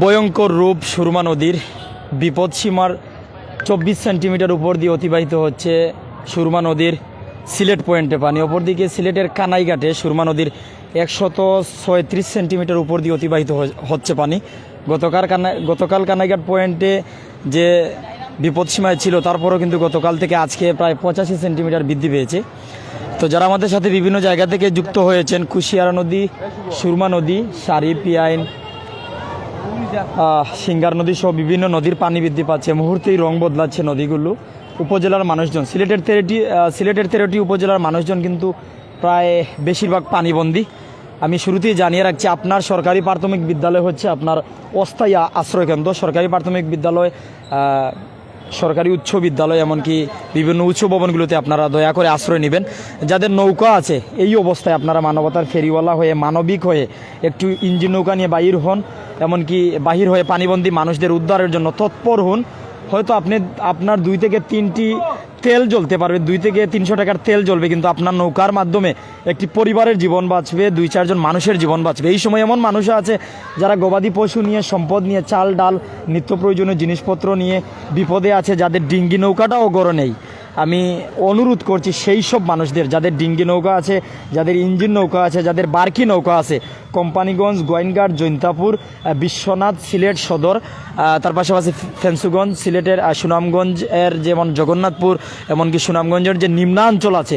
ভয়ঙ্কর রূপ সুরমা নদীর বিপদসীমার চব্বিশ সেন্টিমিটার উপর দিয়ে অতিবাহিত হচ্ছে সুরমা নদীর সিলেট পয়েন্টে পানি। অপরদিকে সিলেটের কানাইঘাটে সুরমা নদীর একশত ছয়ত্রিশ সেন্টিমিটার উপর দিয়ে অতিবাহিত হচ্ছে পানি। গতকাল কানাই গতকাল কানাইঘাট পয়েন্টে যে বিপদসীমায় ছিল, তারপরেও কিন্তু গতকাল থেকে আজকে প্রায় পঁচাশি সেন্টিমিটার বৃদ্ধি পেয়েছে। তো যারা আমাদের সাথে বিভিন্ন জায়গা থেকে যুক্ত হয়েছেন, কুশিয়ারা নদী, সুরমা নদী, সারি, পিয়াইন সিঙ্গার নদী সহ বিভিন্ন নদীর পানি বৃদ্ধি পাচ্ছে। মুহূর্তেই রং বদলাচ্ছে নদীগুলো। উপজেলার মানুষজন, সিলেটের তেরোটি সিলেটের তেরোটি উপজেলার মানুষজন কিন্তু প্রায় বেশিরভাগ পানিবন্দী। আমি শুরুতেই জানিয়ে রাখছি, আপনার সরকারি প্রাথমিক বিদ্যালয় হচ্ছে আপনার অস্থায়ী আশ্রয়কেন্দ্র। সরকারি প্রাথমিক বিদ্যালয় সরকারি উচ্চ বিদ্যালয়, এমনকি বিভিন্ন উচ্চ ভবনগুলোতে আপনারা দয়া করে আশ্রয় নেবেন। যাদের নৌকা আছে, এই অবস্থায় আপনারা মানবতার ফেরিওয়ালা হয়ে, মানবিক হয়ে, একটু ইঞ্জিন নৌকা নিয়ে বাহির হন, এমনকি বাহির হয়ে পানিবন্দী মানুষদের উদ্ধারের জন্য তৎপর হন। হয়তো আপনি, আপনার দুই থেকে তিনটি তেল জ্বলতে পারবে। দুই থেকে তিনশো টাকার তেল জ্বলবে, কিন্তু আপনার নৌকার মাধ্যমে একটি পরিবারের জীবন বাঁচবে, দুই চারজন মানুষের জীবন বাঁচবে। এই সময় এমন মানুষ আছে যারা গবাদি পশু নিয়ে, সম্পদ নিয়ে, চাল, ডাল, নিত্য প্রয়োজনীয় জিনিসপত্র নিয়ে বিপদে আছে, যাদের ডিঙ্গি নৌকাটাও গড়ে নেই। আমি অনুরোধ করছি সেই সব মানুষদের, যাদের ডিঙ্গি নৌকা আছে, যাদের ইঞ্জিন নৌকা আছে, যাদের বার্কি নৌকা আছে, কোম্পানিগঞ্জ গোয়েনঘাট জৈন্তাপুর বিশ্বনাথ সিলেট সদর তার পাশাপাশি ফেন্সুগঞ্জ সিলেটের সুনামগঞ্জের যেমন জগন্নাথপুর, এমনকি সুনামগঞ্জের যে নিম্নাঞ্চল আছে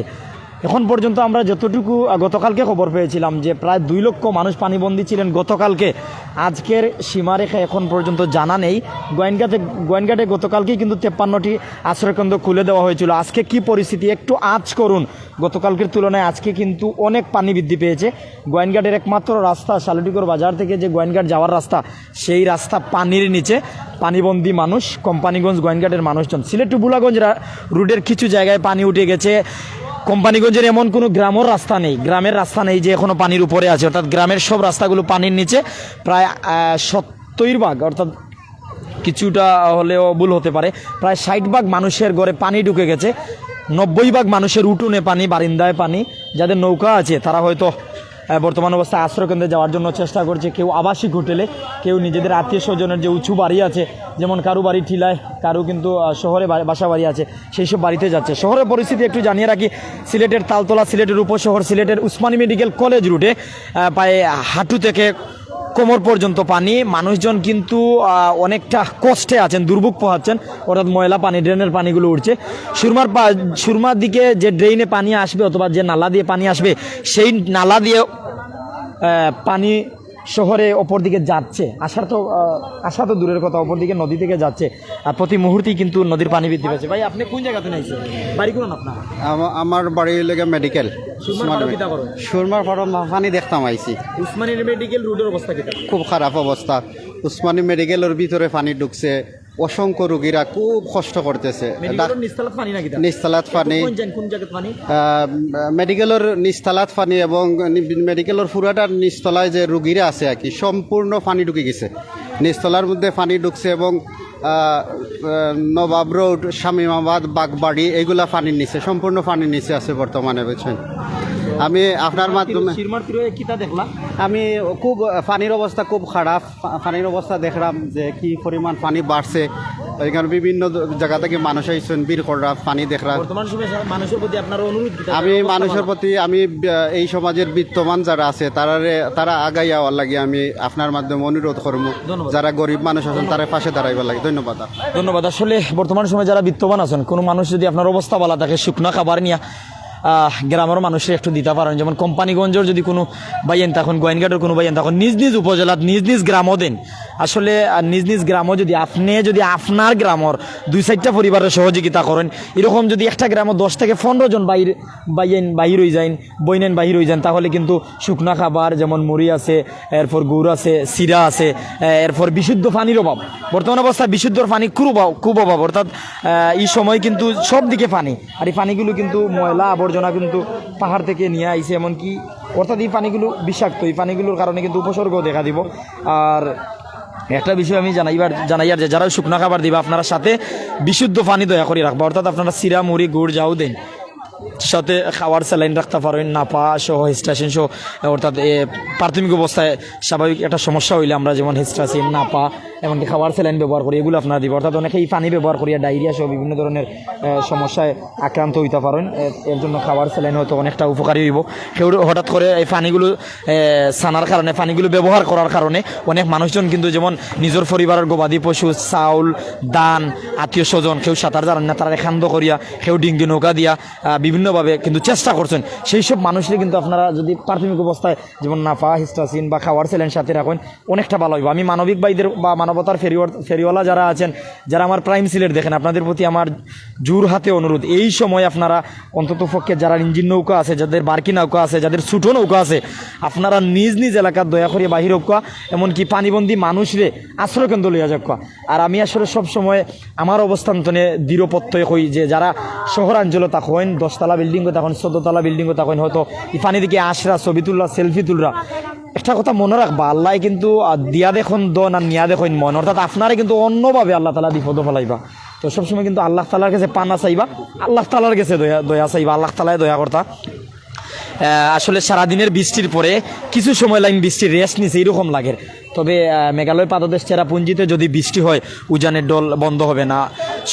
এখন পর্যন্ত আমরা যতটুকু গতকালকে খবর পেয়েছিলাম যে প্রায় দুই লক্ষ মানুষ পানিবন্দী ছিলেন গতকালকে। আজকের সীমারেখা এখন পর্যন্ত জানা নেই। গোয়েনঘাটে গোয়েনঘাটে গতকালকেই কিন্তু তেপ্পান্নটি আশ্রয়কেন্দ্র খুলে দেওয়া হয়েছিল। আজকে কি পরিস্থিতি একটু আঁচ করুন। গতকালকের তুলনায় আজকে কিন্তু অনেক পানি বৃদ্ধি পেয়েছে। গোয়েনঘাটের একমাত্র রাস্তা শালুটিকর বাজার থেকে যে গোয়েনঘাট যাওয়ার রাস্তা, সেই রাস্তা পানির নিচে। পানিবন্দী মানুষ, কোম্পানিগঞ্জ গোয়েনঘাটের মানুষজন। সিলেট টু বুলাগঞ্জ রা- রুটের কিছু জায়গায় পানি উঠে গেছে। কোম্পানিগঞ্জের এমন কোনো গ্রামের রাস্তা নেই। গ্রামের রাস্তা নেই যে এখনও পানির উপরে আছে। অর্থাৎ গ্রামের সব রাস্তাগুলো পানির নিচে প্রায় সত্তর ভাগ, অর্থাৎ কিছুটা হলেও ভুল হতে পারে। প্রায় ষাট ভাগ মানুষের ঘরে পানি ঢুকে গেছে। নব্বই ভাগ মানুষের উঠোনে পানি, বারিন্দায় পানি। যাদের নৌকা আছে, তারা হয়তো বর্তমান অবস্থায় আশ্রয়কেন্দ্রে যাওয়ার জন্য চেষ্টা করছে কেউ আবাসিক হোটেলে, কেউ নিজেদের আত্মীয় স্বজনের যে উঁচু বাড়ি আছে, যেমন কারও বাড়ি ঠিলায়, কারও কিন্তু শহরে বাসা বাড়ি আছে, সেই সব বাড়িতে যাচ্ছে। শহরের পরিস্থিতি একটু জানিয়ে রাখি, সিলেটের তালতলা, সিলেটের উপশহর, সিলেটের উসমানী মেডিকেল কলেজ রুটে প্রায় হাঁটু থেকে কোমর পর্যন্ত পানি। মানুষজন কিন্তু অনেকটা কষ্টে আছেন, দুর্ভোগ পোহাচ্ছেন। অর্থাৎ ময়লা পানি, ড্রেনের পানিগুলো উঠছে। সুরমার সুরমার দিকে যে ড্রেনে পানি আসবে অথবা যে নালা দিয়ে পানি আসবে, সেই নালা দিয়ে পানি শহরে অপর দিকে যাচ্ছে। আসার তো আসা তো দূরের কথা অপর দিকে নদী থেকে যাচ্ছে। আর প্রতি মুহূর্তেই কিন্তু নদীর পানি বৃদ্ধি পাচ্ছে। ভাই আপনি কোন জায়গাতে নাইছেন? বাড়ি কোন আপনার? আমার বাড়ি লেগে মেডিকেল সুরমার পাড়া? পানি দেখতাম আইছি। উসমানী মেডিকেল রোডের অবস্থা খুব খারাপ অবস্থা। উসমানী মেডিকেলের ভিতরে পানি ঢুকছে। অসংখ্য রোগীরা খুব কষ্ট করতেছে। মেডিকেলের নিস্তালাত পানি মেডিকেলের নিস্তালাত পানি এবং মেডিকেলের ফুরাটার নিচতলায় যে রুগীরা আছে আর কি সম্পূর্ণ পানি ঢুকে গেছে। নিচতলার মধ্যে পানি ঢুকছে এবং নবাব রোড শামিমাবাদ বাগবাড়ি এগুলা পানির নিচে সম্পূর্ণ পানির নিচে আছে বর্তমানে বুঝছেন? আমি আপনার মাধ্যমে আমি খুব পানির অবস্থা খুব খারাপ। পানির অবস্থা দেখলাম যে কি পরিমাণ পানি বাড়ছে। এখানে বিভিন্ন জায়গা থেকে মানুষ আইসেন বীর কররা পানি দেখলাম। বর্তমান সময়ে সারা মানুষের প্রতি আপনার অনুরোধ আমি মানুষের প্রতি আমি এই সমাজের বিত্তমান যারা আছে তারা তারা আগাই যাওয়ার লাগে আমি আপনার মাধ্যমে অনুরোধ করব। যারা গরিব মানুষ আছেন তারা পাশে দাঁড়াইবার লাগে। ধন্যবাদ ধন্যবাদ। আসলে বর্তমান সময়ে যারা বিত্তবান আছেন কোনো মানুষ যদি আপনার অবস্থা ভালো থাকে শুকনা খাবার নিয়ে গ্রামের মানুষের একটু দিতে পারেন যেমন কোম্পানিগঞ্জের যদি কোনো বাইয়েন তখন, গোয়েনঘাটের কোনো বাইয়েন তখন, নিজ নিজ উপজেলাত, নিজ নিজ গ্রামও দেন। আসলে নিজ নিজ গ্রামও যদি আপনি, যদি আপনার গ্রামর দুই চারটা পরিবারের সহযোগিতা করেন, এরকম যদি একটা গ্রামে দশ থেকে পনেরো জন বাইর, বাইয়েন বাহির হয়ে যান বইনেন বাহির হয়ে যান তাহলে কিন্তু শুকনা খাবার, যেমন মুড়ি আছে, এরপর গুড় আছে, সিরা আছে এরপর বিশুদ্ধ পানির অভাব। বর্তমান অবস্থায় বিশুদ্ধ পানি খুব খুব অভাব। অর্থাৎ এই সময় কিন্তু সব দিকে পানি। আর এই পানিগুলো কিন্তু ময়লা, আবর্জনা কিন্তু পাহাড় থেকে নিয়ে আইছে, এমনকি অর্থাৎ এই পানিগুলো বিষাক্ত, এই পানিগুলোর কারণে কিন্তু উপসর্গ দেখা দিব। আর একটা বিষয় আমি জানাইবার জানাইয়ার যে, যারা শুকনো খাবার দিবা, আপনারা সাথে বিশুদ্ধ পানি দয়া করে রাখব। অর্থাৎ আপনারা সিরা মুড়ি, গুড় যাও দেন। সাথে খাওয়ার স্যালাইন রাখতে পারেন নাপা সহ হিস্টাসিন সহ অর্থাৎ প্রাথমিক অবস্থায় স্বাভাবিক একটা সমস্যা হইলে আমরা যেমন হিস্টাসিন নাপা এমনকি খাওয়ার স্যালাইন ব্যবহার করি এগুলো আপনারা দিব। অর্থাৎ অনেকে এই পানি ব্যবহার করিয়া ডায়রিয়া সহ বিভিন্ন ধরনের সমস্যায় আক্রান্ত হইতে পারেন এর জন্য খাওয়ার স্যালাইন হয়তো অনেকটা উপকারী হইব। কেউ হঠাৎ করে এই পানিগুলো এ, ছানার কারণে পানিগুলো ব্যবহার করার কারণে অনেক মানুষজন কিন্তু যেমন নিজের পরিবারের গবাদি পশু চাউল দান আত্মীয় স্বজন কেউ সাঁতার জানেন না তারা খান্দ করিয়া কেউ ডিঙ্গি নৌকা দিয়া বিভিন্নভাবে কিন্তু চেষ্টা করছেন। সেই সব মানুষের কিন্তু আপনারা যদি প্রাথমিক অবস্থায় যেমন নাফা, হিস্টাসিন বা খাওয়ার সেলেন সাথে রাখেন, অনেকটা ভালো হইব। আমি মানবিক বাইদের বা মানবতার ফেরিওয়ার ফেরিওয়ালা যারা আছেন, যারা আমার প্রাইম সিলেট দেখেন, আপনাদের প্রতি আমার জোর হাতে অনুরোধ। এই সময় আপনারা অন্তত পক্ষে যারা ইঞ্জিন নৌকা আছে, যাদের বার্কি নৌকা আছে, যাদের ছোটো নৌকা আছে, আপনারা নিজ নিজ এলাকার দয়া করে বাহির হোক এমনকি পানিবন্দী মানুষরে আশ্রয় কেন্দ্র লইয়া যাক আর আমি আসলে সব সময় আমার অবস্থান তনে দৃঢ়পত্তই কই যে যারা শহরাঞ্চলে থাকেন দশতলা বিল্ডিংও থাকেন চোদ্দতলা বিল্ডিংও থাকেন হয়তো এই পানি দিকে আসরা, ছবি তুলরা সেলফি তুলরা। একটা কথা মনে রাখবা, আল্লাহ কিন্তু দিয়া দেখুন, দন আর নিয়া দেখুন মন। অর্থাৎ আপনারে কিন্তু অন্যভাবে আল্লাহ তালা বিপদ ফেলাইবা। তো সবসময় কিন্তু আল্লাহ তালার কাছে পানা চাইবা, আল্লাহ তালার কাছে দয়া দয়া চাইবা, আল্লাহ তালায় দয়া করতা। আসলে সারাদিনের বৃষ্টির পরে কিছু সময় লাইন বৃষ্টির রেস্ট নিছে, এরকম লাগে। তবে মেঘালয় পাদদেশ চেরাপুঞ্জিতে যদি বৃষ্টি হয়, উজানের ডল বন্ধ হবে না।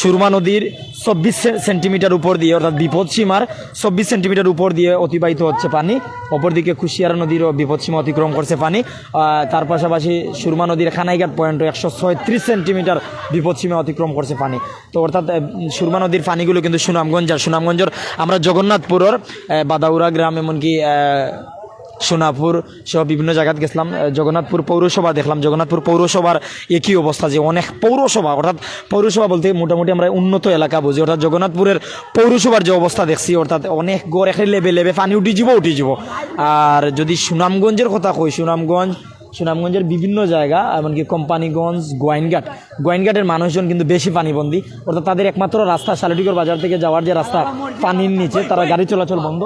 সুরমা নদীর চব্বিশ সেন্টিমিটার উপর দিয়ে, অর্থাৎ বিপদসীমার চব্বিশ সেন্টিমিটার উপর দিয়ে অতিবাহিত হচ্ছে পানি। অপরদিকে কুশিয়ারা নদীরও বিপদসীমা অতিক্রম করছে পানি। তার পাশাপাশি সুরমা নদীর খানাইঘাট পয়েন্ট একশো ছয়ত্রিশ সেন্টিমিটার বিপদসীমা অতিক্রম করছে পানি। তো অর্থাৎ সুরমা নদীর পানিগুলো কিন্তু সুনামগঞ্জ আর সুনামগঞ্জের আমরা জগন্নাথপুরের বাদাউরা গ্রাম, এমনকি সোনাপুর সহ বিভিন্ন জায়গাত গেছিলাম। জগন্নাথপুর পৌরসভা দেখলাম। জগন্নাথপুর পৌরসভার একই অবস্থা যে অনেক পৌরসভা, অর্থাৎ পৌরসভা বলতে মোটামুটি আমরা উন্নত এলাকা বুঝি। অর্থাৎ জগন্নাথপুরের পৌরসভার যে অবস্থা দেখছি, অর্থাৎ অনেক গড় একটা লেবে লেবে পানি উঠি যাব উঠি যাব। আর যদি সুনামগঞ্জের কথা কই, সুনামগঞ্জ, সুনামগঞ্জের বিভিন্ন জায়গা, এমনকি কোম্পানিগঞ্জ, গোয়াইনঘাট। গোয়াইনঘাটের মানুষজন কিন্তু বেশি পানিবন্দী। অর্থাৎ তাদের একমাত্র রাস্তা শালিটিগড় বাজার থেকে যাওয়ার যে রাস্তা, পানির নিচে, তারা গাড়ি চলাচল বন্ধ।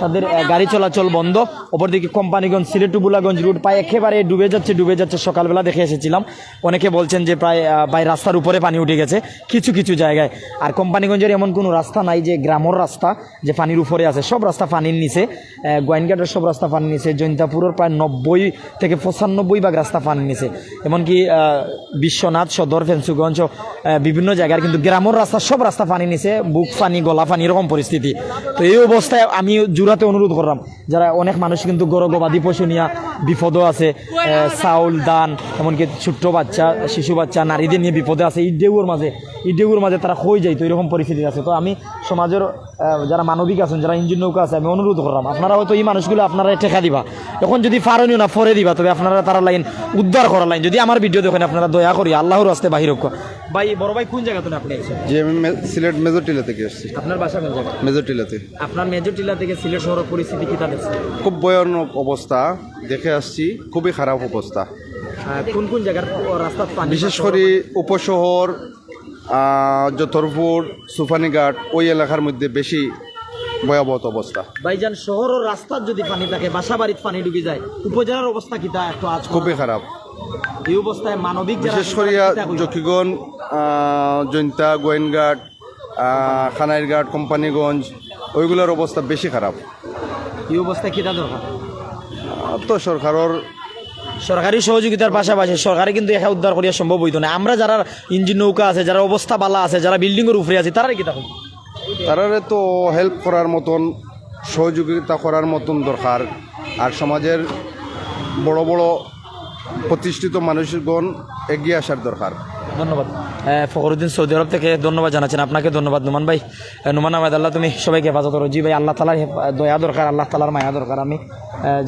তাদের গাড়ি চলাচল বন্ধ। ওপর অপরদিকে কোম্পানিগঞ্জ সিলেট বুলাগঞ্জ রুট প্রায় একেবারে ডুবে যাচ্ছে ডুবে যাচ্ছে। সকালবেলা দেখে এসেছিলাম। অনেকে বলছেন যে প্রায় প্রায় রাস্তার উপরে পানি উঠে গেছে কিছু কিছু জায়গায়। আর কোম্পানিগঞ্জের এমন কোনো রাস্তা নাই যে গ্রামর রাস্তা যে পানির উপরে আছে। সব রাস্তা পানির নিচে। আহ, গোয়াইনঘাটের সব রাস্তা পানির নিচে। জৈন্তাপুরের প্রায় নব্বই থেকে পঁচানব্বই ভাগ রাস্তা পানির নিচে। এমনকি বিশ্বনাথ সদর ফেন্সুগঞ্জ বিভিন্ন জায়গার কিন্তু গ্রামের রাস্তা সব রাস্তা পানি নিচে। বুক পানি গলা পানি এরকম পরিস্থিতি। তো এই অবস্থায় আমি জুরাতে অনুরোধ করলাম। যারা অনেক মানুষ কিন্তু গরু গবাদি পশু নিয়ে বিপদও আছে চাউল দান এমনকি ছোট্ট বাচ্চা, শিশু বাচ্চা, নারীদের নিয়ে বিপদে আছে। এই ঢেউর মাঝে, এই ঢেউর মাঝে তারা হয়ে যায় তো এরকম পরিস্থিতি আছে। তো আমি সমাজের যারা মানবিক আছেন, যারা ইঞ্জিন নৌকা আছে, আমি অনুরোধ করলাম, আপনারা হয়তো এই মানুষগুলো আপনারা ঠেকা দিবা। এখন যদি ফারণীয় না, ফরে দিবা, তবে আপনারা তারা লাইন উদ্ধার করার লাইন। যদি আমার ভিডিও দেখেন, আপনারা দয়া করি, আল্লাহর আসতে বাহির ভাই বড় ভাই কোন জায়গা আপনি আছেন? যে আমি মে- সিলেট মেজরটিলা থেকে এসেছি আপনার বাসা কোন জায়গা মেজরটিলাতে আপনার মেজর টিলা থেকে সিলেট শহরের পরিস্থিতি কি তা দেখছেন খুব ভয়ানক অবস্থা দেখে আসছি খুবই খারাপ অবস্থা। আহ, কোন কোন জায়গার রাস্তা পানি বিশেষ করে উপশহর আহ, যতরপুর সুফানিঘাট ওই এলাকার মধ্যে বেশি ভয়াবহ অবস্থা। ভাইজান শহর ও রাস্তার যদি পানি থাকে বাসা বাড়িতে পানি ঢুকে যায় উপজেলার অবস্থা কি তা একটু আজ খুবই খারাপ। এই অবস্থায় মানবিক যারা বিশেষ করে তারা কি তা কইবে? জকিগঞ্জ জৈন্তা গোয়েনঘাট খানাইরঘাট কোম্পানিগঞ্জ ওইগুলোর অবস্থা বেশি খারাপ। এই অবস্থায় কি দরকার তো সরকারের সরকারি সহযোগিতার পাশাপাশি সরকারে কিন্তু একা উদ্ধার করিয়া সম্ভব হইতো না। আমরা যারা ইঞ্জিন নৌকা আছে যারা অবস্থা বালা আছে যারা বিল্ডিংয়ের উপরে আছে তারা কি তা কইবে? তারারে তো হেল্প করার মতন সহযোগিতা করার মতন দরকার। আর সমাজের বড় বড় প্রতিষ্ঠিত মানুষগণ এগিয়ে আসার দরকার। ধন্যবাদ। ফখরুদ্দিন সৌদি আরব থেকে ধন্যবাদ জানাচ্ছেন। আপনাকে ধন্যবাদ, নুমান ভাই। নুমান আহমেদ, আল্লাহ তুমি সবাইকে হেফাজত করো। জি ভাই, আল্লাহ তালার দয়া দরকার, আল্লাহ তালার মায়া দরকার। আমি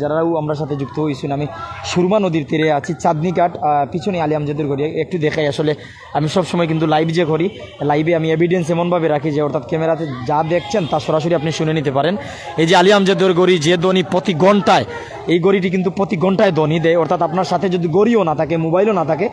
যারাও আমরা সাথে যুক্ত হয়েছেন আমি সুরমা নদীর তীরে আছি, চাঁদনি কাঠ পিছনে আলী আমজাদের করি একটু দেখাই, আসলে আমি সব সময় কিন্তু লাইভ যে করি লাইভে আমি এভিডেন্স এমনভাবে রাখি যে, অর্থাৎ ক্যামেরাতে যা দেখছেন, তা সরাসরি আপনি শুনে নিতে পারেন। এই যে আলী আমজাদের গড়ি যে ধ্বনি প্রতি ঘন্টায়, এই গড়িটি কিন্তু প্রতি ঘন্টায় ধ্বনি দেয়। অর্থাৎ আপনার সাথে যদি গড়িও না থাকে, মোবাইলও না থাকে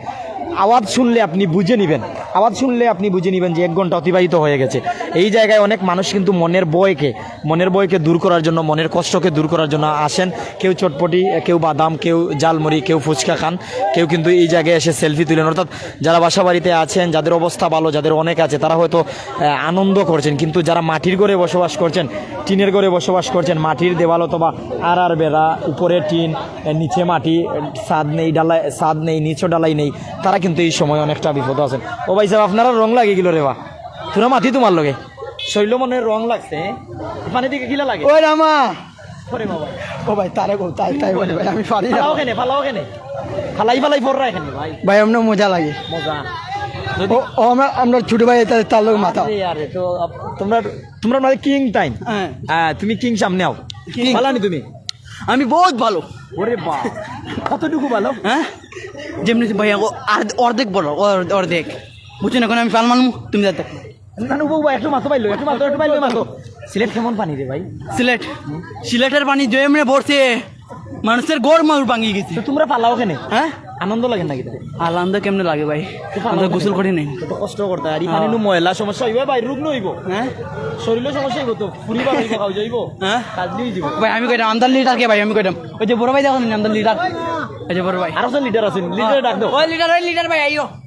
আওয়াজ শুনলে আপনি বুঝে নেবেন। আওয়াজ শুনলে আপনি বুঝে নেবেন যে এক ঘণ্টা অতিবাহিত হয়ে গেছে। এই জায়গায় অনেক মানুষ কিন্তু মনের বয়কে মনের বয়কে দূর করার জন্য, মনের কষ্টকে দূর করার জন্য আসেন। কেউ চটপটি, কেউ বাদাম, কেউ জালমুড়ি কেউ ফুচকা খান। কেউ কিন্তু এই জায়গায় এসে সেলফি তুলেন। অর্থাৎ যারা বাসা বাড়িতে আছেন, যাদের অবস্থা ভালো, যাদের অনেক আছে, তারা হয়তো আনন্দ করছেন। কিন্তু যারা মাটির ঘরে বসবাস করছেন, টিনের ঘরে বসবাস করছেন, মাটির দেওয়াল অথবা আর আর বেড়া উপরে টিন, নিচে মাটি ছাদ নেই ডালাই ছাদ নেই নিচে ডালাই নেই, তারা কিন্তু এই সময় অনেকটা বিপদ আছেন। ও ভাই সাহেব আপনারা রং লাগে গেল রে বা। তোরা মাটি তোমার লগে। শৈল মনে রং লাগছে? পানি দিকে গিলা লাগে। ওই রামা। ও ভাই তারে গো তাই তাই বলে ভাই আমি পারি না। কেনে ফালাও কেনে। ফালাই ফালাই পড়রা এখানে ভাই। ভাই আমরা মজা লাগে। মজা। ও আমরা আমরা ছোট ভাই তার- তার লোক মাথা আরে তো তোমরা তোমরা মানে কিং টাইম। হ্যাঁ। হ্যাঁ তুমি কিং সামনে আও। King। পালানি তুমি। আমি বহুত ভালো। ওরে বা। কতটুকু ভালো? হ্যাঁ? যেমনি ভাই অর্ধেক বলো অর- অর্ধেক। বুঝছেন এখন আমি ফাল মানমু? তুমি যাতে একটু মাথো পাইলো একটু মাথো একটু পাইলো মাথো সিলেট কেমন পানি রে ভাই? সিলেট। সিলেটের পানি জয়েমরে ভরছে মানুষের গোড় মাউর ভাঙিয়ে গেছে। তোমরা পালাও কেনে? হ্যাঁ? আনন্দ লাগে নাকি কেমনে লাগে ভাই? আমরা গোসল করি নাই। তো কষ্ট করতে আর এই পানি নু ময়লা সমস্যা হইব ভাই রোগ নইব হ্যাঁ? শরীরে সমস্যা হইব তো ফুরিবা হইব খাও যাইব। হ্যাঁ? কাজ দিয়ে যাব ভাই আমি কইতাম আমদার লিটার কে ভাই? আমি কইতাম ওই যে বড় ভাই দেখো আমদার লিটার? ওই যে বড় ভাই। আর আছে লিডার আছেন লিডার ডাক দাও। ওই লিটার ওই লিটার ভাই আইও।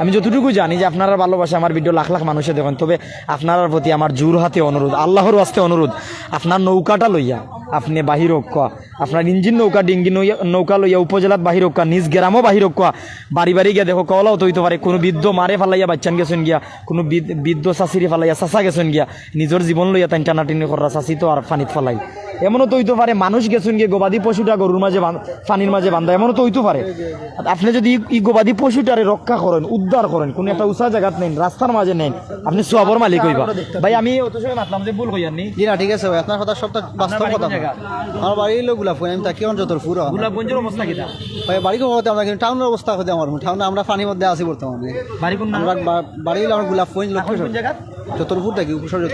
আমি যতটুকু জানি যে আপনারা ভালোবাসে আমার ভিডিও লাখ লাখ মানুষে দেখেন, তবে আপনার প্রতি আমার জোর হাতে অনুরোধ, আল্লাহর আসতে অনুরোধ, আপনার নৌকাটা লইয়া। আপনি বাহির হোকা আপনার ইঞ্জিন নৌকা ডিঙ্গি নৌকা লইয়া উপজেলাত বাহির হোকা নিজ গ্রামও বাহির হোকা বাড়ি বাড়ি গিয়া দেখো কলাও তো হইতে পারে কোনো বৃদ্ধ মারে ফালাইয়া বাচ্চান গেছেন গিয়া কোনো বৃদ্ধ- চাষিরি ফালাইয়া চাষা গেছেন গিয়া নিজের জীবন লইয়া তাই টানাটিনি করা চাষি তো আর ফানিত ফালাই। এমনও তো হইতে পারে মানুষ গেছেন গিয়ে গবাদি পশুটা গরুর মাঝে পানির মাঝে বান্ধা। এমনও তো হইতে পারে। আপনি যদি ই- গবাদি পশুটারে রক্ষা করেন উদ্ধার করেন কোনো একটা উঁচা জায়গাত নেন রাস্তার মাঝে নেন আপনি সোয়াবর মালিক হইবা। ভাই আমি অত সময় মাতলাম যে ভুল হইয়ার নি না ঠিক আছে ভাই আপনার কথা সবটা বাস্তব কথা। জায়গা? আমার বাড়ি হলো গোলাপুর আমি তাকে অঞ্চল গোলাপগঞ্জের অবস্থা কিটা ভাই বাড়ি আমরা কিন্তু টাউনের অবস্থা হতে আমার টাউনে আমরা পানির মধ্যে আছি বর্তমানে। বাড়ি কোন আমরা বাড়ি হলো আমার গোলাপগঞ্জ জায়গা? চতুর্পুর থাকি উপসর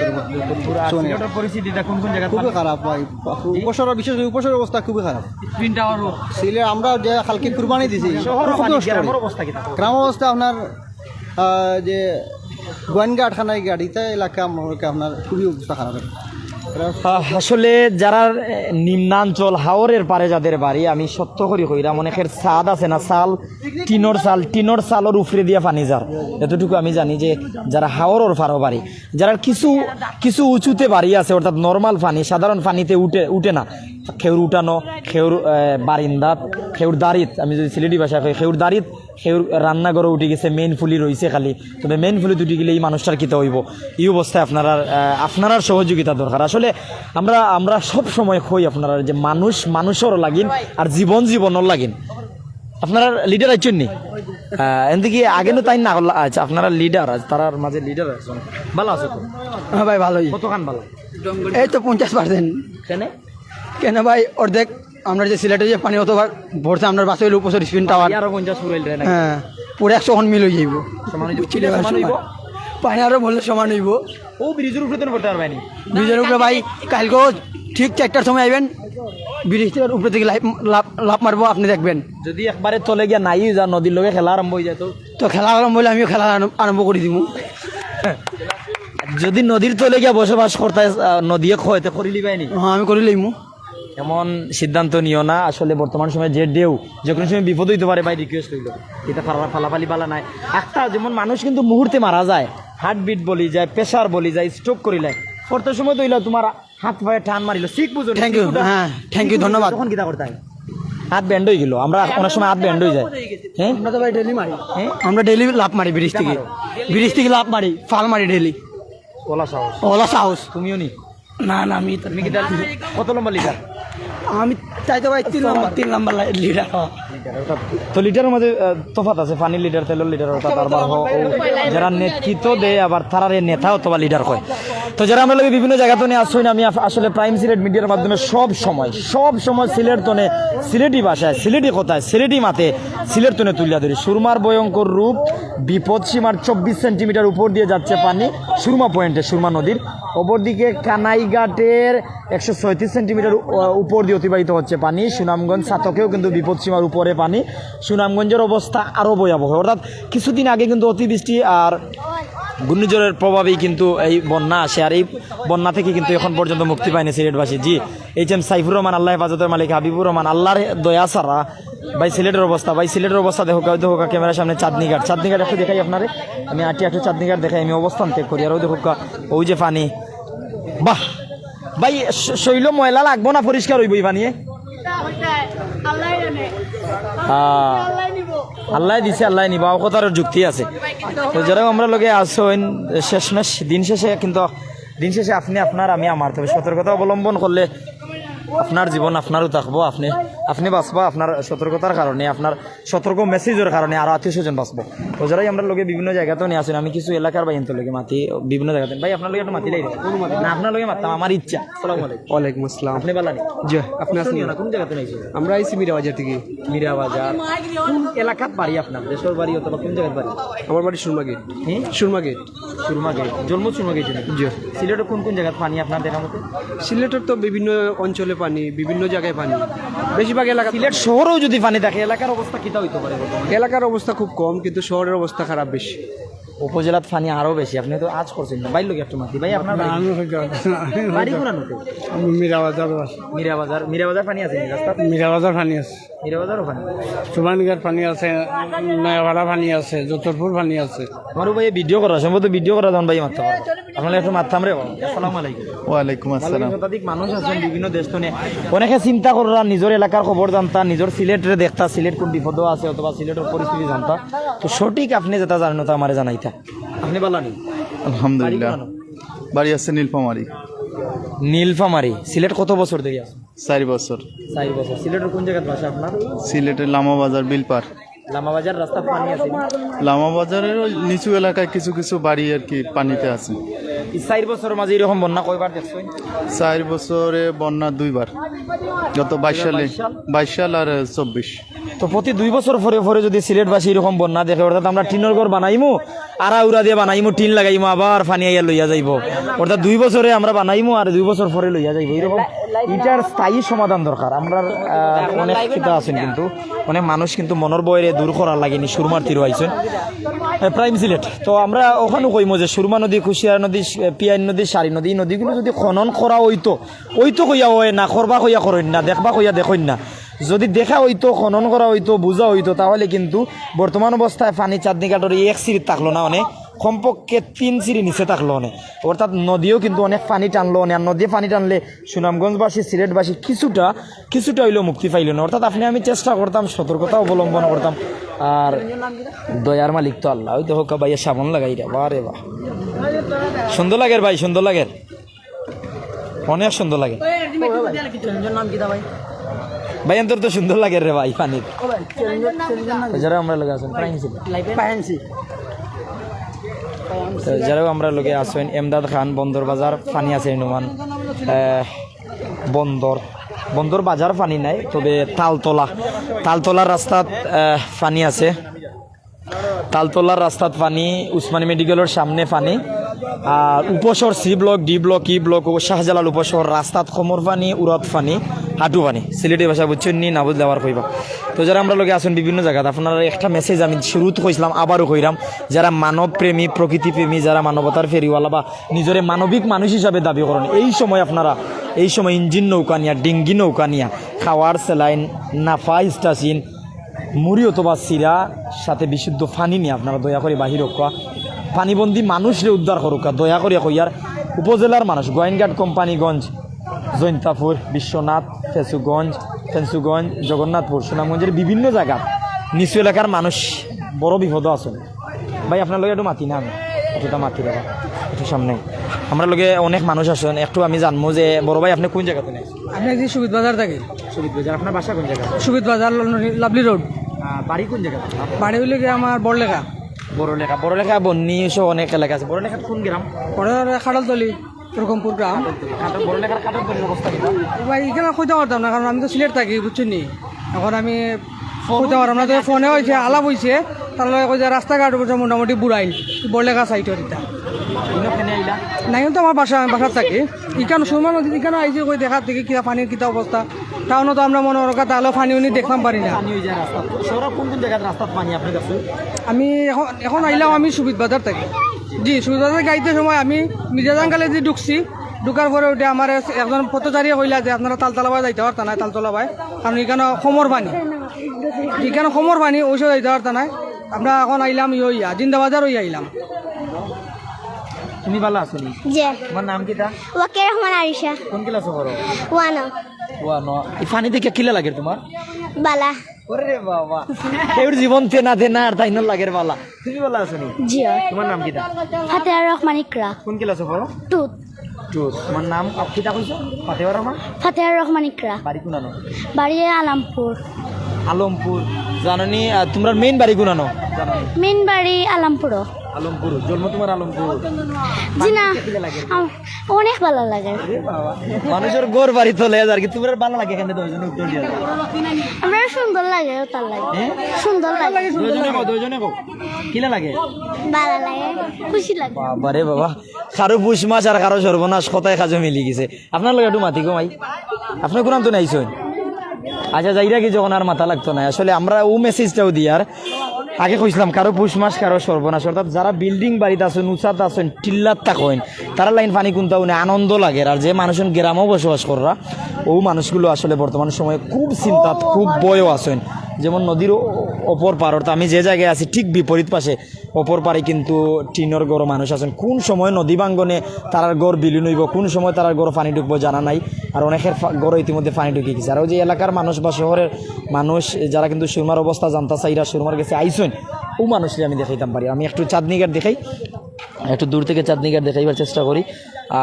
পরিস্থিতিটা কোন কোন জায়গা খুবই খারাপ ভাই। উপসর বিশেষ করে উপসরের অবস্থা খুবই খারাপ। টুইন টাওয়ার সিলে আমরা যে কালকে কুরবানি দিছি। গ্রামের অবস্থা গ্রাম অবস্থা আপনার যে গোয়েনঘাট খানাই গাড়িতে এলাকা আমার- আপনার খুবই অবস্থা খারাপ। আসলে যারা নিম্নাঞ্চল হাওরের পারে যাদের বাড়ি, আমি সত্য করি কইরাম অনেকের সাদ আছে না, সাল, টিনর সাল, টিনর সালর উফরে দিয়ে পানি যার। এতটুকু আমি জানি যে যারা হাওরের পারো বাড়ি, যারা কিছু কিছু উঁচুতে বাড়ি আছে, অর্থাৎ নর্মাল পানি, সাধারণ পানিতে উঠে উঠে না খেউর উঠানো খেউর বারিন্দাত খেউর দাঁড়িত আমি যদি সিলেটি ভাষায় কই খেউর দাঁড়িত খেউর রান্নাঘরে উঠে গেছে মেইন ফুলি রইছে খালি। তবে মেইন ফুলি উঠে গেলে এই মানুষটার কিতে হইব? এই অবস্থায় আপনারা আপনার সহযোগিতা দরকার। আসলে আমরা আমরা সব সময় কই আপনারা যে মানুষ মানুষেরও লাগিন আর জীবন জীবনের লাগিন। আপনারা লিডার আছেন নি? এনতে কি আগে তাই না? করলা আচ্ছা আপনারা লিডার আছে তারার মাঝে লিডার আছেন। ভালো আছে তো? হ্যাঁ ভাই ভালোই। কতখান ভালো? এই তো পঞ্চাশ পার্সেন্ট কেন? কেন ভাই? অর্ধেক আমরা যে সিলেটে যে পানি অতবার ভরছে আপনার বাসে হইল উপসর স্পিন টাওয়ার আরও পঞ্চাশ হ্যাঁ পুরো একশো খন মিল হয়ে যাইব। পানি আরও বললে সমান হইব। ও ব্রিজের উপরে তো পড়তে পারবেনি ব্রিজের উপরে ভাই কালকেও ঠিক চারটার সময় আইবেন। ব্রিজের উপরে থেকে লাভ লাভ মারবো আপনি দেখবেন। যদি একবারে চলে গিয়া নাই যা নদীর লগে খেলা আরম্ভ হয়ে যায় তো? তো খেলা আরম্ভ হলে আমিও খেলা আরম্ভ- করে দিব যদি নদীর তলে গিয়া বসবাস করতে নদীয়ে খয়তে করিলি পাইনি হ্যাঁ আমি করে লইমু এমন সিদ্ধান্ত নিও না আসলে বর্তমান সময়ে যে ঢেউ যে কোনো সময় বিপদ হইতে পারে ভাই রিকোয়েস্ট হইল। এটা ফালা ফালাফালি পালা নাই। একটা যেমন মানুষ কিন্তু মুহূর্তে মারা যায় হার্টবিট বলি যায় প্রেশার বলি যায় স্ট্রোক করিলে পড়তে সময় দইল তোমার হাত পায়ে টান মারিল সিক বুঝো Thank ইউ হ্যাঁ, thank ইউ ধন্যবাদ। তখন কিতা করতে হয়। হাত ব্যান্ড হয়ে গেল আমরা অনেক সময় হাত ব্যান্ড হয়ে যায়। হ্যাঁ? আমরা তো ভাই ডেলি মারি। হ্যাঁ? আমরা ডেলি লাভ মারি ব্রিজ থেকে। ব্রিজ থেকে লাভ মারি ফাল মারি ডেলি ওলা সাহস। ওলা সাহস। তুমিও নি? না না আমি তো কত লম্বা লিটার আমি তাই তো ভাই তিন নম্বর। তিন নম্বর লিডার তো লিটারের মধ্যে তফাত আছে পানি লিটার তেলের লিটার অর্থাৎ যারা নেতৃত্ব দেয় আবার তারা নেতা অথবা লিডার হয় তো যারা আমরা বিভিন্ন জায়গা তো নিয়ে আসছেন আমি আসলে প্রাইম সিলেট মিডিয়ার মাধ্যমে সব সময় সব সময় সিলেট তনে সিলেটি ভাষায় সিলেটি কথায়? সিলেটি মাতে সিলেট তনে তুলিয়া ধরি। সুরমার ভয়ঙ্কর রূপ, বিপদ সীমার চব্বিশ সেন্টিমিটার উপর দিয়ে যাচ্ছে পানি, সুরমা পয়েন্টে, সুরমা নদীর। অপরদিকে কানাইঘাটের একশো ছয়ত্রিশ সেন্টিমিটার উপর দিয়ে অতিবাহিত হচ্ছে পানি। সুনামগঞ্জ সাতকেও কিন্তু বিপদ সীমার উপরে পানি। সুনামগঞ্জের অবস্থা আরও ভয়াবহ। অর্থাৎ কিছুদিন আগে কিন্তু অতিবৃষ্টি আর ঘূর্ণিঝড়ের প্রভাবেই কিন্তু এই বন্যা আসে আর এই বন্যা থেকে কিন্তু এখন পর্যন্ত মুক্তি পায়নি সিলেটবাসী। G H M Saifur Rahman Allah হেফাজতের মালিক হাবিবুর রহমান আল্লাহর দয়া সারা ভাই সিলেটের অবস্থা ভাই সিলেটের অবস্থা দেখো দেখো ক্যামেরার সামনে চাঁদনি ঘাট চাঁদনি ঘাট একটু দেখাই আপনারে আমি আটি একটু চাঁদনি ঘাট দেখাই আমি অবস্থান ত্যাগ করি আর ওই দেখো ওই যে পানি। বাহ! ভাই শৈল ময়লা লাগবো না পরিষ্কার হইব এই পানিয়ে? আল্লাহ দিছে, আল্লাহ নিবা। কথার যুক্তি আছে। তো যেরকম আমরা লোকে আসেন শেষমেশ দিন শেষে কিন্তু দিন শেষে আপনি, আপনার, আমি, আমার। তবে সতর্কতা অবলম্বন করলে আপনার জীবন, আপনারও থাকব, আপনি আপনি বাঁচবা আপনার সতর্কতার কারণে আপনার সতর্ক মেসেজের কারণে আরও আত্মীয় স্বজন বাঁচবো। তো যারাই আমরা লোকে বিভিন্ন জায়গাতেও নিয়ে আসেন আমি কিছু এলাকার বাইন তো লোকে মাতি বিভিন্ন জায়গাতে। ভাই আপনার লোক মাতি লাই না আপনার লোকে মারতাম আমার ইচ্ছা। ওয়ালাইকুম আসসালাম। আপনি বালা নেই জি আপনি আসেন। না কোন জায়গাতে নাইছি আমরা আইসি মিরা বাজার থেকে। মীরা বাজার। কোন এলাকাত বাড়ি আপনার? দেশের বাড়ি অথবা কোন জায়গায় বাড়ি? আমার বাড়ি সুরমা গেট। হ্যাঁ সুরমা গেট। সুরমা গেট। জন্ম সুরমা গেট জি। সিলেটে কোন কোন জায়গায় পানি আপনার দেখা মতো? সিলেটের তো বিভিন্ন অঞ্চলে পানি বিভিন্ন জায়গায় পানি। বেশিরভাগ এলাকা সিলেট শহরেও যদি পানি থাকে এলাকার অবস্থা কীটা হইতে পারে এলাকার অবস্থা খুব কম কিন্তু শহরের অবস্থা খারাপ বেশি। উপজেলাত পানি আরও বেশি। আপনি তো আজ করছেন না। বাইর লোক একটু মাতি ভাই আপনার বাড়ি? বাড়ি কোনানোতে মীরা বাজার মীরা বাজার পানি আছে রাস্তা মীরা বাজার পানি আছে। মীরা বাজারও পানি সুবানঘাট পানি আছে নয়াপাড়া পানি আছে যতরপুর পানি আছে। আমারও ভাই ভিডিও করা সম্ভবত ভিডিও করা যান ভাই মারতে পারো আপনার একটু মারতাম রে আসসালামু আলাইকুম। ওয়ালাইকুম আসসালাম। শতাধিক মানুষ আছেন বিভিন্ন দেশ তো নিয়ে। অনেকে চিন্তা করা নিজের এলাকার খবর জানতা নিজের সিলেটের দেখতা সিলেট কোন বিপদ আছে অথবা সিলেটের পরিস্থিতি জানতা। তো সঠিক আপনি যেটা জানেন তা আমার জানাইতা আপনি বালানি আলহামদুলিল্লাহ। বাড়ি আছে নীলফামারি। নীলফামারি। সিলেট কত বছর ধরে আছে চারি বছর। চার বছর। সিলেটের কোন জায়গায় বাসা আপনার? সিলেটের লামা বাজার বিলপার লামাবাজার রাস্তা পানি আছে? লামা বাজারের ওই নিচু এলাকায় কিছু কিছু বাড়ি আর কি পানিতে আছে। চার বছরের মাঝে এরকম বন্যা কয়বার দেখছেন? চার বছরে বন্যা দুইবার। গত বাইশ সালে? বাইশ সাল আর চব্বিশ। তো প্রতি দুই বছর পরে পরে যদি সিলেটবাসী এরকম বন্যা দেখে, অর্থাৎ আমরা টিনের ঘর বানাইমু আড়া উড়া দিয়ে বানাইমু, টিন লাগাইমু, আবার ফানি আইয়া লইয়া যাইব। অর্থাৎ দুই বছরে আমরা বানাইমু আর দুই বছর পরে লইয়া যাইব। এরকম এটার স্থায়ী সমাধান দরকার। আমরা অনেক কিতা আছেন কিন্তু, অনেক মানুষ কিন্তু মনের বয়রে দূর করার লাগেনি সুরমার তীর আইছেন প্রাইম সিলেট। তো আমরা ওখানেও কইমু যে সুরমা নদী, কুশিয়ার নদী পিয়াইন নদী, সারি নদী নদীগুলো যদি খনন করা হইতো ওইতো কইয়া হয় না, করবা কইয়া করেন না, দেখবা কইয়া দেখেন না। যদি দেখা হইতো, খনন করা হইতো, বোঝা হইতো, তাহলে কিন্তু বর্তমান অবস্থায় পানি চাঁদনি কাটর এক সিঁড়ি থাকল না অনেক কমপক্ষে তিন সিঁড়ি নিচে থাকল অনেক অর্থাৎ নদীও কিন্তু অনেক পানি টানলো অনেক আর নদী পানি টানলে সুনামগঞ্জবাসী, সিলেটবাসী কিছুটা কিছুটা হইলেও মুক্তি পাইল না। অর্থাৎ আপনি, আমি চেষ্টা করতাম, সতর্কতা অবলম্বন করতাম, আর দয়ার মালিক তো আল্লাহ, ওই তো হোক ভাইয়া সামন লাগাই রে, বারে বাহ। সুন্দর লাগের ভাই, সুন্দর লাগের অনেক সুন্দর লাগে। ভাই তোর তো সুন্দর লাগে রে ভাই পানির। যারা আমরা লোক আছেন যারাও আমরা লোকে আছেন এমদাদ খান বন্দর বাজার পানি আছে হনুমান আহ, বন্দর। বন্দর বাজার পানি নাই তবে তালতলা। তালতলার রাস্তাত পানি আছে। তালতলার রাস্তাত পানি উসমানী মেডিকেলের সামনে পানি। আর Upashahar C block D block E block ও শাহজালাল উপশহর রাস্তাত খমর পানি উরত পানি। হাঁটু পানি। সিলেটি ভাষা বুঝছেন নি, না বুঝলে আবার কইবা। তো যারা আমরা লোকে আছেন বিভিন্ন জায়গাতে, আপনারা একটা মেসেজ আমি শুরুতে কইছিলাম, আবারও কইরাম, যারা মানব প্রেমী প্রকৃতি প্রেমী যারা মানবতার ফেরিওয়ালা বা নিজরে মানবিক মানুষ হিসাবে দাবি করেন, এই সময় আপনারা, এই সময় ইঞ্জিন নৌকা নিয়া, ডিঙ্গি নৌকা নিয়া, খাওয়ার সেলাইন নাফা স্টাসিন মুড়ি অথবা সিরা, সাথে বিশুদ্ধ পানি নিয়ে আপনারা দয়া করে বাহির রক্ষা পানিবন্দি মানুষরে উদ্ধার করুকা দয়া করে কইয়ার, উপজেলার মানুষ, গোয়েনঘাট, কোম্পানিগঞ্জ, জৈন্তাপুর, বিশ্বনাথ ফেসুগঞ্জ ফেন্সুগঞ্জ জগন্নাথপুর সুনামগঞ্জের বিভিন্ন জায়গা। নিচু এলাকার মানুষ বড় বিপদ আছেন ভাই আপনার লগে একটু মাতি না আমি। একটুটা মাতি দেবা একটু সামনে আমরা লগে অনেক মানুষ আছেন। একটু আমি জানব যে বড় ভাই আপনি কোন জায়গাতে নেই? আমি একদিন সুবিধ বাজার থাকি। সুবিধ বাজার। আপনার বাসা কোন জায়গা সুবিধ বাজার লাভলি রোড। বাড়ি কোন জায়গা বাড়ি হইলে কি আমার বড়লেখা। বড় লেখা বড় লেখা বন্নি সহ অনেক এলাকা আছে। বড় লেখা কোন গ্রাম? পরে খাড়ালতলি। রকমপুর গ্রাম। এবার এখানে কইতে পারতাম না কারণ আমি তো সিলেট থাকি বুঝছেন নি? এখন আমি কইতে পারতাম না তো ফোনে হয়েছে আলাপ হয়েছে তার লগে কই যে রাস্তাঘাট বলছে মোটামুটি বুড়াইল বড়লেখা সাইটর এটা। নাই তো আমার বাসা বাসার থাকি। ইখানে সুরমা নদী ইখানে আইছে কই দেখার থেকে কিনা পানির কিতা অবস্থা? টাউনত আমরা মনে রকা তাহলে পানি উনি দেখলাম পারি না। আমি এখন এখন আইলাম আমি সুবিধ বাজার থেকে। জি বাজার গাইতে সময় আমি মির্জাজাঙ্গালে যে ঢুকছি ঢুকার পরে ওটা আমার একজন পথচারী কইলা যে আপনারা তালতলা বাই যাইতে পারতা না তালতলা বাই কারণ এখানে সমর পানি। এখানে সমর পানি ওই সব যাইতে পারতা না। আমরা এখন আইলাম ইয়া জিন্দাবাজার ওই আইলাম। তুমি ভালো আছো তোমার নাম ওয়াকে রহমান আরিশা। কোন ক্লাসে পড়ো? ওয়ানো পানি দেখে কিলা লাগে তোমার বালা। ওরে বাবা। কেউর জীবন তেনা তেনা আর তাই লাগের বালা। তুমি ভালো আছো জিও তোমার নাম কিটা ফাতে রহমান ইকরা কোন ক্লাসে পড়ো টুত। টু তোমার নাম কিটা কইছো ফাতেহা রহমান ফাতে রহমান ইকরা বাড়ি কোনানো বাড়ি আলামপুর আলমপুর জাননি তোমরা মেইন বাড়ি জাননি মেন বাড়ি আলামপুরও আলমপুর জন্ম তোমার আলমপুর। জি না অনেক ভালো লাগে। মানুষের গোর বাড়ি তোলে আর কি তোমার ভালো লাগে দুইজনে উত্তর দিয়া দাও। আমরা সুন্দর লাগে তার লাগে। সুন্দর লাগে। দুইজনে কও দুইজনে কও কিলা লাগে? ভালো লাগে খুশি লাগে। বাবারে বাবা কারও পুষ মাছ আর কারও সর্বনাশ কথায় কাজে মিলি গেছে। আপনার লগে একটু মাতি কমাই আপনার কোন তো নাইছেন? আচ্ছা যাইরা কি যখন আর মাথা লাগতো না আসলে আমরা ও মেসেজটাও দিই আর। আগে কইছিলাম, কারও পুষ মাস কারও সর্বনাশ। অর্থাৎ যারা বিল্ডিং বাড়িতে আছেন, উঁচাত আছেন, টিল্লাত থাকেন তারা লাইন পানি কিনতে না আনন্দ লাগে। আর যে মানুষজন গ্রামেও বসবাস করা ও মানুষগুলো আসলে বর্তমান সময়ে খুব চিন্তাত, খুব বয়ও আছেন। যেমন নদীর অপর পার, অর্থাৎ আমি যে জায়গায় আছি ঠিক বিপরীত পাশে অপর পারে কিন্তু টিনের গড় মানুষ আছেন। কোন সময় নদী বাঙ্গনে তারার গড় বিলীন হইব, কোন সময় তারার গড় পানি ঢুকবো জানা নাই, আর অনেকের গড় ইতিমধ্যে পানি ঢুকে গেছে। আর ওই যে এলাকার মানুষ বা শহরের মানুষ, যারা কিন্তু সুরমার অবস্থা জানতা চাইরা সুরমার গেছে আইসেন, ও মানুষকে আমি দেখাইতাম পারি। আমি একটু চাঁদনিঘাট দেখাই, একটু দূর থেকে চাঁদনিঘাট দেখাইবার চেষ্টা করি।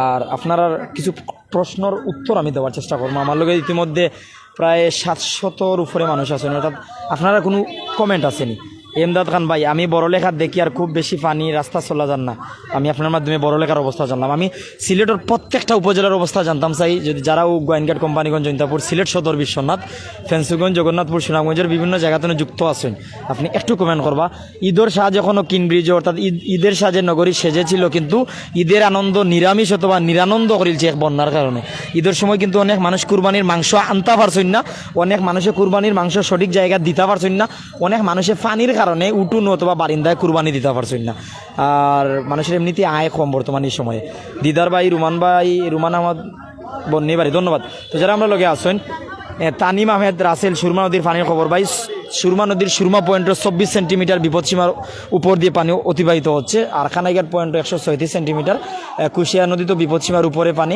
আর আপনার কিছু প্রশ্নর উত্তর আমি দেওয়ার চেষ্টা করব। আমার লগে ইতিমধ্যে প্রায় সাতশতর উপরে মানুষ আছেন অর্থাৎ আপনারা কোনো কমেন্ট আসেনি। এমদাদ খান ভাই, আমি বড়লেখার দেখি আর খুব বেশি পানি রাস্তা চলা যান না। আমি আপনার মাধ্যমে বড়লেখার অবস্থা জানলাম। আমি সিলেটের প্রত্যেকটা উপজেলার অবস্থা জানতাম চাই। যদি যারাও গোয়েনঘাট কোম্পানিগঞ্জ, জৈন্তাপুর, সিলেট সদর, বিশ্বনাথ, ফেন্সুগঞ্জ, জগন্নাথপুর, সুনামগঞ্জের বিভিন্ন জায়গাতে যুক্ত আছেন, আপনি একটু কমেন্ট করবা। ঈদের সাজ এখনও কিনব্রিজ অর্থাৎ ঈদ, ঈদের সাজে নগরী সেজেছিল, কিন্তু ঈদের আনন্দ নিরামিষ অথবা নিরানন্দ করিলছে এক বন্যার কারণে। ঈদের সময় কিন্তু অনেক মানুষ কুরবানির মাংস আনতে পারছেন না, অনেক মানুষে কুরবানির মাংস সঠিক জায়গা দিতে পারছেন না, অনেক মানুষে পানির কারণে উঠুন অথবা বারিন্দায় কুরবানি দিতে পারছেন না। আর মানুষের এমনিতে আয় কম বর্তমান এই সময়ে। দিদার ভাই রুমান ভাই রুমান আহমদ বন্নি বাড়ি ধন্যবাদ। তো যারা আমরা লোকে আসেন এ, তানিম আহমেদ রাসেল সুরমা নদীর পানির খবর ভাই সুরমা নদীর সুরমা পয়েন্টের চব্বিশ সেন্টিমিটার বিপদসীমার উপর দিয়ে পানি অতিবাহিত হচ্ছে। আর খানাইঘাট পয়েন্ট একশো ছয়ত্রিশ সেন্টিমিটার কুশিয়া নদী তো বিপদসীমার উপরে পানি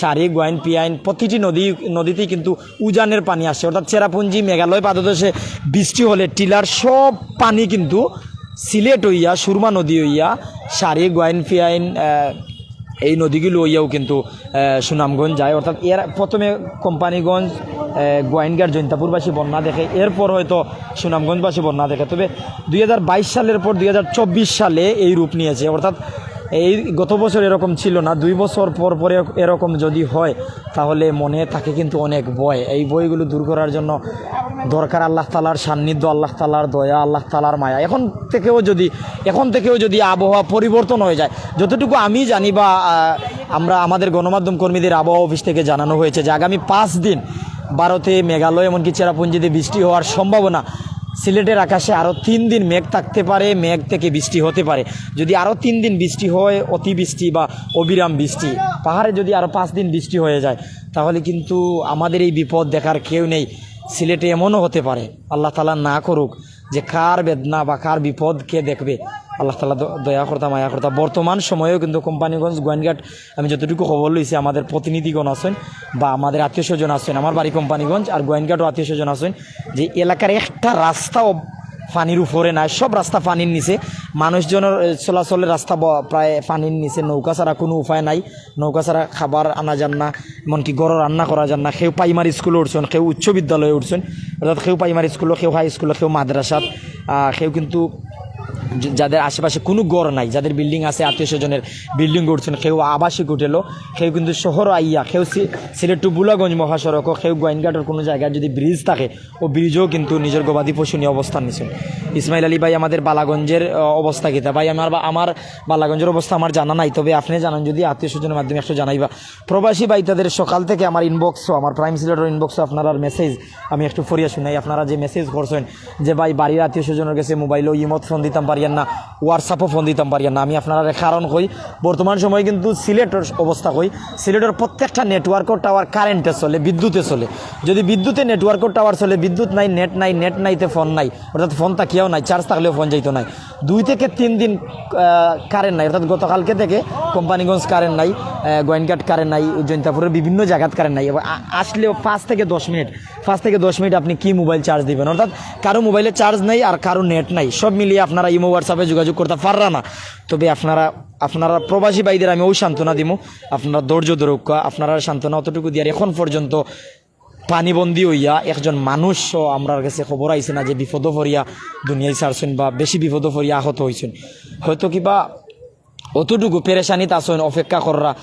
সারি, গোয়াইন, পিয়াইন, প্রতিটি নদী, নদীতেই কিন্তু উজানের পানি আসে। অর্থাৎ চেরাপুঞ্জি, মেঘালয়, পাদদেশে বৃষ্টি হলে টিলার সব পানি কিন্তু সিলেট হইয়া, সুরমা নদী হইয়া, সারি, গোয়াইন, পিয়াইন এই নদীগুলো ইয়েও কিন্তু সুনামগঞ্জ যায়। অর্থাৎ এর প্রথমে কোম্পানিগঞ্জ আহ, জৈন্তাপুরবাসী বন্যা দেখে এরপর হয়তো সুনামগঞ্জবাসী বন্যা দেখে। তবে দুই হাজার বাইশ সালের পর দুই হাজার চব্বিশ সালে এই রূপ নিয়েছে। অর্থাৎ এই গত বছর এরকম ছিল না, দুই বছর পর পরে এরকম যদি হয়, তাহলে মনে থাকে কিন্তু অনেক ভয়। এই বইগুলো দূর করার জন্য দরকার আল্লাহ তালার সান্নিধ্য, আল্লাহ তালার দয়া, আল্লাহ তালার মায়া। এখন থেকেও যদি, এখন থেকেও যদি আবহাওয়া পরিবর্তন হয়ে যায়, যতটুকু আমি জানি বা আমরা আমাদের গণমাধ্যম কর্মীদের আবহাওয়া অফিস থেকে জানানো হয়েছে যে আগামী পাঁচ দিন ভারতে মেঘালয়, এমনকি চেরাপুঞ্জিতে বৃষ্টি হওয়ার সম্ভাবনা সিলেটের আকাশে আরও তিন দিন মেঘ থাকতে পারে, মেঘ থেকে বৃষ্টি হতে পারে। যদি আরও তিন দিন বৃষ্টি হয়, অতিবৃষ্টি বা অবিরাম বৃষ্টি, পাহাড়ে যদি আরও পাঁচ দিন বৃষ্টি হয়ে যায়, তাহলে কিন্তু আমাদের এই বিপদ দেখার কেউ নেই। সিলেটে এমনও হতে পারে। আল্লাহ তালা না করুক যে কার বেদনা বা কার বিপদ কে দেখবে? আল্লাহ তালা দয়া করতাম মায়া করতাম বর্তমান সময়েও কিন্তু কোম্পানিগঞ্জ, গোয়েনঘাট, আমি যতটুকু খবর লইছি, আমাদের প্রতিনিধিগণ আছেন বা আমাদের আত্মীয় স্বজন আছেন, আমার বাড়ি কোম্পানিগঞ্জ আর গোয়েনঘাটও আত্মীয় স্বজন আছেন, যে এলাকার একটা রাস্তাও পানির উপরে নাই, সব রাস্তা পানির নিচে। মানুষজনের চলাচলের রাস্তা প্রায় পানির নিচে, নৌকা ছাড়া কোনো উপায় নাই। নৌকা ছাড়া খাবার আনা যান না, এমনকি গড় রান্না করা যান না। কেউ প্রাইমারি স্কুলে উঠছেন, কেউ উচ্চ বিদ্যালয়ে উঠছেন। অর্থাৎ কেউ প্রাইমারি স্কুলে কেউ হাই স্কুলে কেউ মাদ্রাসাত কেউ কিন্তু যাদের আশেপাশে কোনো গড় নাই, যাদের বিল্ডিং আছে, আত্মীয় স্বজনের বিল্ডিং করছেন কেউ আবাসিক হোটেলও কেউ কিন্তু শহর আইয়া, কেউ সিলেট টু বুলাগঞ্জ মহাসড়ক, কেউ গোয়াইনঘাটের কোনো জায়গায় যদি ব্রিজ থাকে, ও ব্রিজও কিন্তু নিজের গবাদি পশু নিয়ে অবস্থান নিছেন ইসমাইল আলী ভাই, আমাদের বালাগঞ্জের অবস্থা কিতা? ভাই, আমার আমার বালাগঞ্জের অবস্থা আমার জানা নাই, তবে আপনি জানান, যদি আত্মীয় স্বজনের মাধ্যমে একটু জানাইবা। প্রবাসী ভাই, তাদের সকাল থেকে আমার ইনবক্সও আমার প্রাইম সিলেটের ইনবক্সও আপনার মেসেজ আমি একটু ফরিয়া শুনাই। আপনারা যে মেসেজ করছেন যে, ভাই, বাড়ির আত্মীয় স্বজনের কাছে মোবাইলও ইমত ফোন দিতাম পারিয়ান না হোয়াটসঅ্যাপও ফোন দিতাম পারিয়ান না আমি আপনারা কারণ কই, বর্তমান সময়ে কিন্তু সিলেটের অবস্থা কই, সিলেটের প্রত্যেকটা নেটওয়ার্কও টাওয়ার কারেন্টে চলে, বিদ্যুতে চলে। যদি বিদ্যুতে নেটওয়ার্কও টাওয়ার চলে, বিদ্যুৎ নাই নেট নাই নেট নাইতে ফোন নাই, অর্থাৎ ফোন তাকিয়াও নাই চার্জ থাকলেও ফোন যাইতো নাই। দুই থেকে তিন দিন কারেন্ট নাই, অর্থাৎ গতকালকে থেকে কোম্পানিগঞ্জ কারেন্ট নাই গোয়েনঘাট কারেন্ট নাই জৈন্তাপুরের বিভিন্ন জায়গাত কারেন্ট নাই। আসলেও পাঁচ থেকে দশ মিনিট, পাঁচ থেকে দশ মিনিট আপনি কি মোবাইল চার্জ দিবেন? অর্থাৎ কারও মোবাইলে চার্জ নাই আর কারও নেট নাই, সব মিলিয়ে আপনারা ইমো হোয়াটসঅ্যাপে যোগাযোগ করতে পাররা না। তবে আপনারা আপনারা প্রবাসী ভাইদের আমি ওই সান্ত্বনা দিব আপনারা ধৈর্য ধরুক আপনারা সান্ত্বনা অতটুকু দিয়ে এখন পর্যন্ত পানিবন্দি হইয়া একজন মানুষও আমরার কাছে খবর আইছে না যে বিপদ ফরিয়া দুনিয়ায় সারছেন বা বেশি বিপদ ফরিয়া আহত হয়েছেন হয়তো কিবা অতটুকু পেরেশানিতে আসেন অপেক্ষা কররা।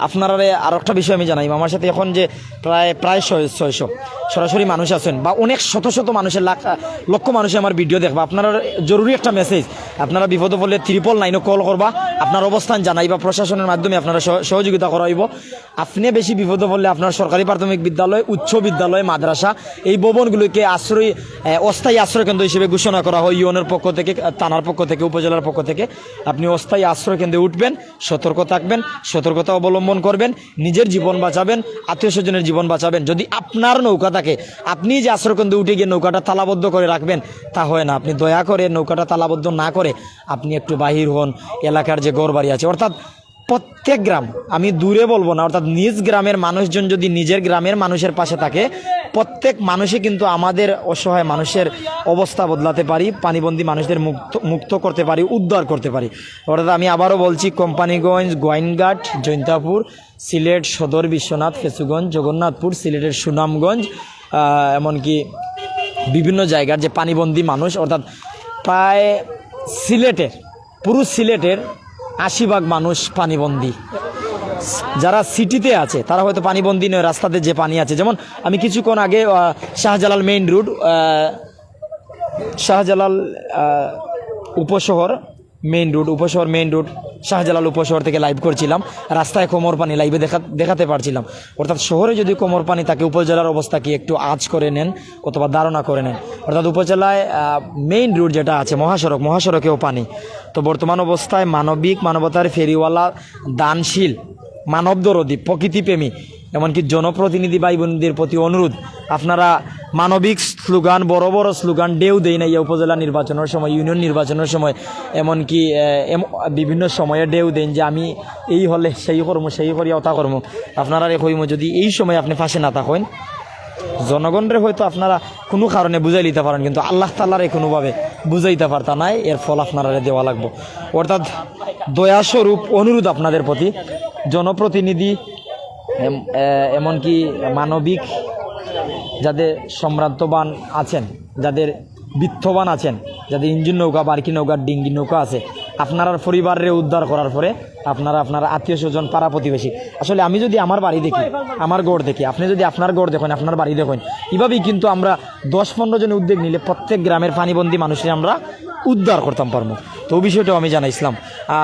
আপনারা আর একটা বিষয় আমি জানাই। আমার সাথে এখন যে প্রায় প্রায় ছয়- ছয়শো, সরাসরি মানুষ আছেন বা অনেক শত শত মানুষের লাখ, লক্ষ মানুষে আমার ভিডিও দেখবা। আপনারা জরুরি একটা মেসেজ আপনারা বিপদ পড়লে ত্রিপল নাইনও কল করবা। আপনার অবস্থান জানাইবা, প্রশাসনের মাধ্যমে আপনারা সহ- সহযোগিতা করাইব। আপনি বেশি বিপদ পড়লে আপনার সরকারি প্রাথমিক বিদ্যালয়, উচ্চ বিদ্যালয়, মাদ্রাসা, এই ভবনগুলোকে আশ্রয় অস্থায়ী আশ্রয় কেন্দ্র হিসেবে ঘোষণা করা হয়। ইউনের পক্ষ থেকে, থানার পক্ষ থেকে, উপজেলার পক্ষ থেকে। আপনি অস্থায়ী আশ্রয় কেন্দ্রে উঠবেন, সতর্ক থাকবেন, সতর্কতা অবলম্বন করবেন, নিজের জীবন বাঁচাবেন, আত্মীয় স্বজনের জীবন বাঁচাবেন। যদি আপনার নৌকা থাকে, আপনি যে আশ্রয় কেন্দ্রে উঠে গিয়ে নৌকাটা তালাবদ্ধ করে রাখবেন, তা হয় না। আপনি দয়া করে নৌকাটা তালাবদ্ধ না করে আপনি একটু বাহির হন, এলাকার যে গড় বাড়ি আছে, অর্থাৎ প্রত্যেক গ্রাম, আমি দূরে বলব না, অর্থাৎ নিজ গ্রামের মানুষজন যদি নিজের গ্রামের মানুষের পাশে থাকে, প্রত্যেক মানুষই কিন্তু আমাদের অসহায় মানুষের অবস্থা বদলাতে পারি, পানিবন্দী মানুষদের মুক্ত মুক্ত করতে পারি, উদ্ধার করতে পারি। অর্থাৎ আমি আবারও বলছি, কোম্পানিগঞ্জ, গোয়াইনঘাট, জৈন্তাপুর, সিলেট সদর বিশ্বনাথ, ফেসুগঞ্জ, জগন্নাথপুর, সিলেটের সুনামগঞ্জ এমনকি বিভিন্ন জায়গার যে পানিবন্দী মানুষ, অর্থাৎ প্রায় সিলেটের পুরো সিলেটের আশি ভাগ মানুষ পানিবন্দী। যারা সিটিতে আছে, তারা হয়তো পানিবন্দী নয়, রাস্তাতে যে পানি আছে। যেমন আমি কিছুক্ষণ আগে Shahjalal main route Shahjalal Upashahar main road Upashahar main road Shahjalal Upashahar থেকে লাইভ করছিলাম। রাস্তায় কোমর পানি লাইভে দেখা, দেখাতে পারছিলাম। অর্থাৎ শহরে যদি কোমর পানি থাকে, উপজেলার অবস্থা কি একটু আজ করে নেন, অথবা ধারণা করে নেন? অর্থাৎ উপজেলায় মেইন রোড যেটা আছে, মহাসড়ক, মহাসড়কেও পানি। তো বর্তমান অবস্থায় মানবিক মানবতার ফেরিওয়ালা দানশীল, মানবদরদী, প্রকৃতিপ্রেমী এমনকি জনপ্রতিনিধি ভাই বোনদের প্রতি অনুরোধ। আপনারা মানবিক স্লোগান, বড় বড় স্লোগান ডেও দেই না উপজেলা নির্বাচনের সময়, ইউনিয়ন নির্বাচনের সময়। এমনকি এম- বিভিন্ন সময়ে ডেও দেন যে আমি এই হলে সেই কর্ম, সেই করি অতা কর্ম। আপনারা কইম, যদি এই সময় আপনি ফাঁসে না থাকেন, জনগণরে হয়তো আপনারা কোনো কারণে বুঝাই নিতে পারেন, কিন্তু আল্লাহ তাল্লারে কোনোভাবে বুঝাইতে পারতা নাই, এর ফল আপনারা দেওয়া লাগবো। অর্থাৎ দয়াস্বরূপ অনুরোধ আপনাদের প্রতি। জনপ্রতিনিধি এমনকি মানবিক যাদের সম্রান্তবান আছেন, যাদের বিত্তবান আছেন, যাদের ইঞ্জিন নৌকা, বার্কি নৌকা, ডিঙ্গি নৌকা আছে, আপনারা পরিবারের উদ্ধার করার পরে আপনারা আপনার আত্মীয় স্বজন, পাড়া প্রতিবেশী। আসলে আমি যদি আমার বাড়ি দেখি, আমার গড় দেখি, আপনি যদি আপনার গড় দেখেন, আপনার বাড়ি দেখেন, এভাবেই কিন্তু আমরা দশ পনেরো জন উদ্যোগ নিলে প্রত্যেক গ্রামের পানিবন্দী মানুষের আমরা উদ্ধার করতাম পারব তো বিষয়টাও আমি জানাইছিলাম।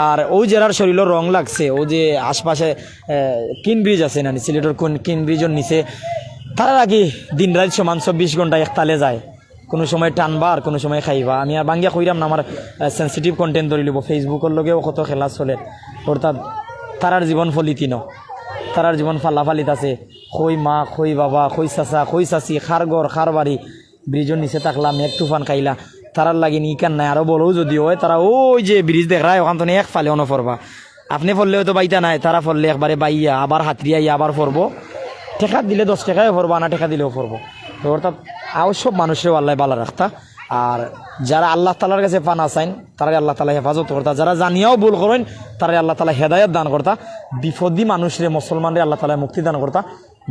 আর ওই জেলার শরীরও রং লাগছে, ও যে আশপাশে কিন ব্রিজ আছে না সিলেটের কোন কিন ব্রিজের নিচে, তারা আগে দিন রাত সমান চব্বিশ ঘণ্টা একতালে যায়। কোনো সময় টানবা আর কোনো সময় খাইবা। আমি আর বাঙ্গিয়া কইরাম না, আমার সেন্সিটিভ কন্টেন্ট ধরে লিব ফেসবুকের লগেও কত খেলা চলে। অর্থাৎ তারার জীবন ফলিতি ন তারার জীবন ফালাফালিত আছে। খই মা, খই বাবা, খই চাচা, খই চাচি খার গড় খার বাড়ি ব্রিজের নিচে থাকলা মেঘ তুফান খাইলা। তারার লাগি নিকান নাই আরও বলেও যদি হয়, তারা ওই যে ব্রিজ দেখ, রায়, ওখান তো এক ফালে অন ফরবা। আপনি ফললে হয়তো বাইতা নাই, তারা ফললে একবারে বাইয়া, আবার হাতরিয়া আবার ফরবো। টেকা দিলে দশ টাকায় ফরবো আনা ঠেকা দিলেও ফরবো। তো অর্থাৎ, আও সব মানুষের আল্লাহ বালা রাখতা। আর যারা আল্লাহ তালার কাছে পানা চাইন তারা আল্লাহ তালা হেফাজত করতা। যারা জানিয়াও ভুল করেন তারা আল্লাহ তালা হেদায়ত দান করতা। বিপদী মানুষরে, মুসলমানরে আল্লাহ তালা মুক্তি দান করতা,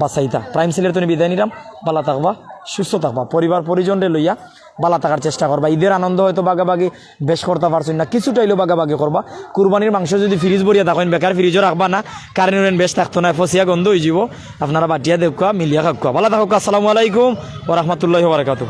বাঁচাইতা। প্রাইম সিলের তুমি বিদায় নিলাম। বালা থাকবা, সুস্থ থাকবা। পরিবার পরিজনরে লইয়া বালা থাকার চেষ্টা করবা ঈদের আনন্দ হয়তো বাগাবাগি বেশ করতে পারছেন না কিছুটা হইলেও বাগাবাগি করবা কুরবানির মাংস যদি ফ্রিজ ভরিয়া থাকেন বেকার ফ্রিজও রাখবা না কারেন্ট বেশ থাকতো না ফসিয়া গন্ধ হয়ে যাব আপনারা বাটিয়া দেখুয়া মিলিয়া খাকুয়া ভালো থাকুক আসসালামু আলাইকুম ও রহমতুল্লাহ বারাকাতু